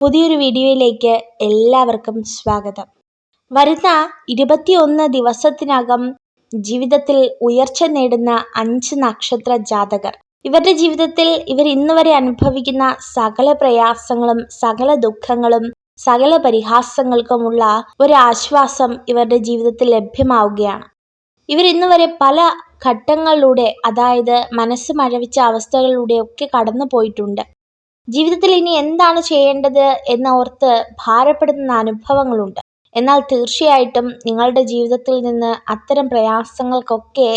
പുതിയൊരു വീഡിയോയിലേക്ക് എല്ലാവർക്കും സ്വാഗതം. വരുന്ന ഇരുപത്തിയൊന്ന് ദിവസത്തിനകം ജീവിതത്തിൽ ഉയർച്ച നേടുന്ന അഞ്ച് നക്ഷത്ര ജാതകർ. ഇവരുടെ ജീവിതത്തിൽ ഇവർ ഇന്ന് വരെ അനുഭവിക്കുന്ന സകല പ്രയാസങ്ങളും സകല ദുഃഖങ്ങളും സകല പരിഹാസങ്ങൾക്കുമുള്ള ഒരു ആശ്വാസം ഇവരുടെ ജീവിതത്തിൽ ലഭ്യമാവുകയാണ്. ഇവർ ഇന്ന് വരെ പല ഘട്ടങ്ങളിലൂടെ അതായത് മനസ്സ് മഴവിച്ച അവസ്ഥകളിലൂടെ ഒക്കെ കടന്നു പോയിട്ടുണ്ട് ജീവിതത്തിൽ ഇനി എന്താണ് ചെയ്യേണ്ടത് എന്നോർത്ത് ഭാരപ്പെടുന്ന അനുഭവങ്ങളുണ്ട്. എന്നാൽ തീർച്ചയായിട്ടും നിങ്ങളുടെ ജീവിതത്തിൽ നിന്ന് അത്തരം പ്രയാസങ്ങൾക്കൊക്കെ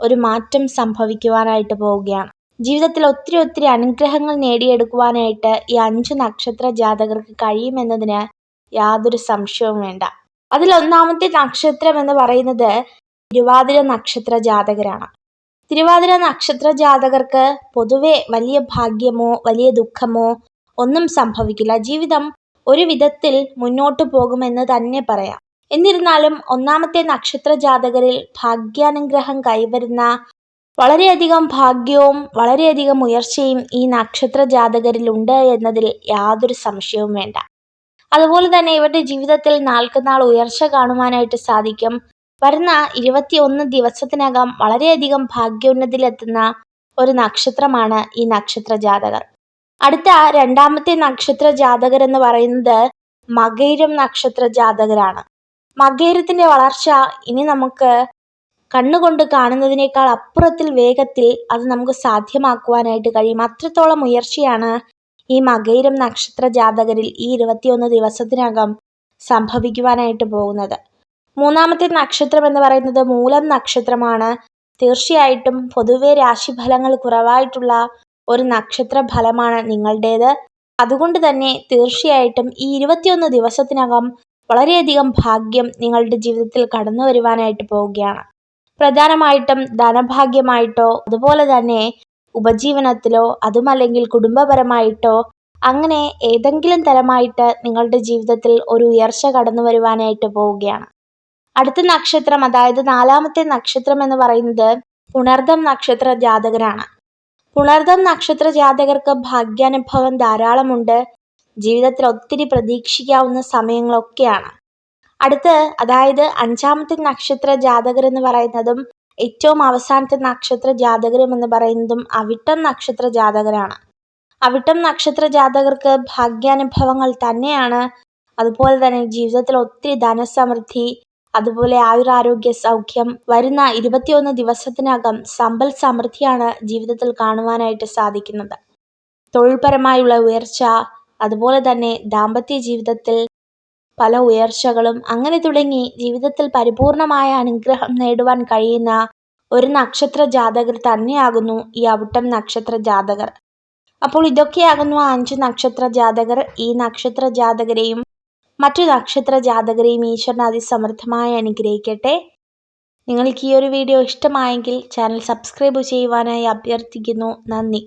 ഒരു മാറ്റം സംഭവിക്കുവാനായിട്ട് പോവുകയാണ്. ജീവിതത്തിൽ ഒത്തിരി ഒത്തിരി അനുഗ്രഹങ്ങൾ നേടിയെടുക്കുവാനായിട്ട് ഈ അഞ്ച് നക്ഷത്ര ജാതകർക്ക് കഴിയുമെന്നതിന് യാതൊരു സംശയവും വേണ്ട. അതിൽ ഒന്നാമത്തെ നക്ഷത്രം എന്ന് പറയുന്നത് തിരുവാതിര നക്ഷത്ര ജാതകരാണ്. തിരുവാതിര നക്ഷത്ര ജാതകർക്ക് പൊതുവെ വലിയ ഭാഗ്യമോ വലിയ ദുഃഖമോ ഒന്നും സംഭവിക്കില്ല. ജീവിതം ഒരു വിധത്തിൽ മുന്നോട്ടു പോകുമെന്ന് തന്നെ പറയാം. എന്നിരുന്നാലും ഒന്നാമത്തെ നക്ഷത്ര ജാതകരിൽ ഭാഗ്യാനുഗ്രഹം കൈവരുന്ന വളരെയധികം ഭാഗ്യവും വളരെയധികം ഉയർച്ചയും ഈ നക്ഷത്ര ജാതകരിൽ ഉണ്ട് എന്നതിൽ യാതൊരു സംശയവും വേണ്ട. അതുപോലെ തന്നെ ഇവരുടെ ജീവിതത്തിൽ നാൾക്കുനാൾ ഉയർച്ച കാണുവാനായിട്ട് സാധിക്കും. വരുന്ന ഇരുപത്തിയൊന്ന് ദിവസത്തിനകം വളരെയധികം ഭാഗ്യോന്നതിയിലെത്തുന്ന ഒരു നക്ഷത്രമാണ് ഈ നക്ഷത്ര ജാതകർ. അടുത്ത രണ്ടാമത്തെ നക്ഷത്ര ജാതകർ എന്ന് പറയുന്നത് മകൈരം നക്ഷത്ര ജാതകരാണ്. മകേരത്തിന്റെ വളർച്ച ഇനി നമുക്ക് കണ്ണുകൊണ്ട് കാണുന്നതിനേക്കാൾ അപ്പുറത്തിൽ വേഗത്തിൽ അത് നമുക്ക് സാധ്യമാക്കുവാനായിട്ട് കഴിയും. അത്രത്തോളം ഉയർച്ചയാണ് ഈ മകൈരം നക്ഷത്ര ജാതകരിൽ ഈ ഇരുപത്തിയൊന്ന് ദിവസത്തിനകം സംഭവിക്കുവാനായിട്ട് പോകുന്നത്. മൂന്നാമത്തെ നക്ഷത്രം എന്ന് പറയുന്നത് മൂലം നക്ഷത്രമാണ്. തീർച്ചയായിട്ടും പൊതുവെ രാശിഫലങ്ങൾ കുറവായിട്ടുള്ള ഒരു നക്ഷത്ര ഫലമാണ് നിങ്ങളുടേത്. അതുകൊണ്ട് തന്നെ തീർച്ചയായിട്ടും ഈ ഇരുപത്തിയൊന്ന് ദിവസത്തിനകം വളരെയധികം ഭാഗ്യം നിങ്ങളുടെ ജീവിതത്തിൽ കടന്നു വരുവാനായിട്ട് പോവുകയാണ്. പ്രധാനമായിട്ടും ധനഭാഗ്യമായിട്ടോ അതുപോലെ തന്നെ ഉപജീവനത്തിലോ അതുമല്ലെങ്കിൽ കുടുംബപരമായിട്ടോ അങ്ങനെ ഏതെങ്കിലും തരമായിട്ട് നിങ്ങളുടെ ജീവിതത്തിൽ ഒരു ഉയർച്ച കടന്നു വരുവാനായിട്ട് പോവുകയാണ്. അടുത്ത നക്ഷത്രം അതായത് നാലാമത്തെ നക്ഷത്രം എന്ന് പറയുന്നത് പുണർദം നക്ഷത്ര ജാതകരാണ്. പുണർദം നക്ഷത്ര ജാതകർക്ക് ഭാഗ്യാനുഭവം ധാരാളമുണ്ട്. ജീവിതത്തിൽ ഒത്തിരി പ്രതീക്ഷിക്കാവുന്ന സമയങ്ങളൊക്കെയാണ്. അടുത്ത് അതായത് അഞ്ചാമത്തെ നക്ഷത്ര ജാതകർ എന്ന് പറയുന്നതും ഏറ്റവും അവസാനത്തെ നക്ഷത്ര ജാതകരും എന്ന് പറയുന്നതും അവിട്ടം നക്ഷത്ര ജാതകരാണ്. അവിട്ടം നക്ഷത്ര ജാതകർക്ക് ഭാഗ്യാനുഭവങ്ങൾ തന്നെയാണ്. അതുപോലെ തന്നെ ജീവിതത്തിൽ ഒത്തിരി ധനസമൃദ്ധി അതുപോലെ ആയുരാരോഗ്യ സൗഖ്യം വരുന്ന ഇരുപത്തിയൊന്ന് ദിവസത്തിനകം സമ്പൽ സമൃദ്ധിയാണ് ജീവിതത്തിൽ കാണുവാനായിട്ട് സാധിക്കുന്നത്. തൊഴിൽപരമായുള്ള ഉയർച്ച അതുപോലെ തന്നെ ദാമ്പത്യ ജീവിതത്തിൽ പല ഉയർച്ചകളും അങ്ങനെ തുടങ്ങി ജീവിതത്തിൽ പരിപൂർണമായ അനുഗ്രഹം നേടുവാൻ കഴിയുന്ന ഒരു നക്ഷത്ര ജാതകർ തന്നെയാകുന്നു ഈ അവിട്ടം നക്ഷത്ര ജാതകർ. അപ്പോൾ ഇതൊക്കെയാകുന്നു അഞ്ച് നക്ഷത്ര ജാതകർ ഈ നക്ഷത്ര ജാതകരെയും മറ്റു നക്ഷത്ര ജാതകരെയും ഈശ്വരൻ അതിസമൃദ്ധമായി അനുഗ്രഹിക്കട്ടെ. നിങ്ങൾക്ക് ഈ ഒരു വീഡിയോ ഇഷ്ടമായെങ്കിൽ ചാനൽ സബ്സ്ക്രൈബ് ചെയ്യുവാനായി അഭ്യർത്ഥിക്കുന്നു. നന്ദി.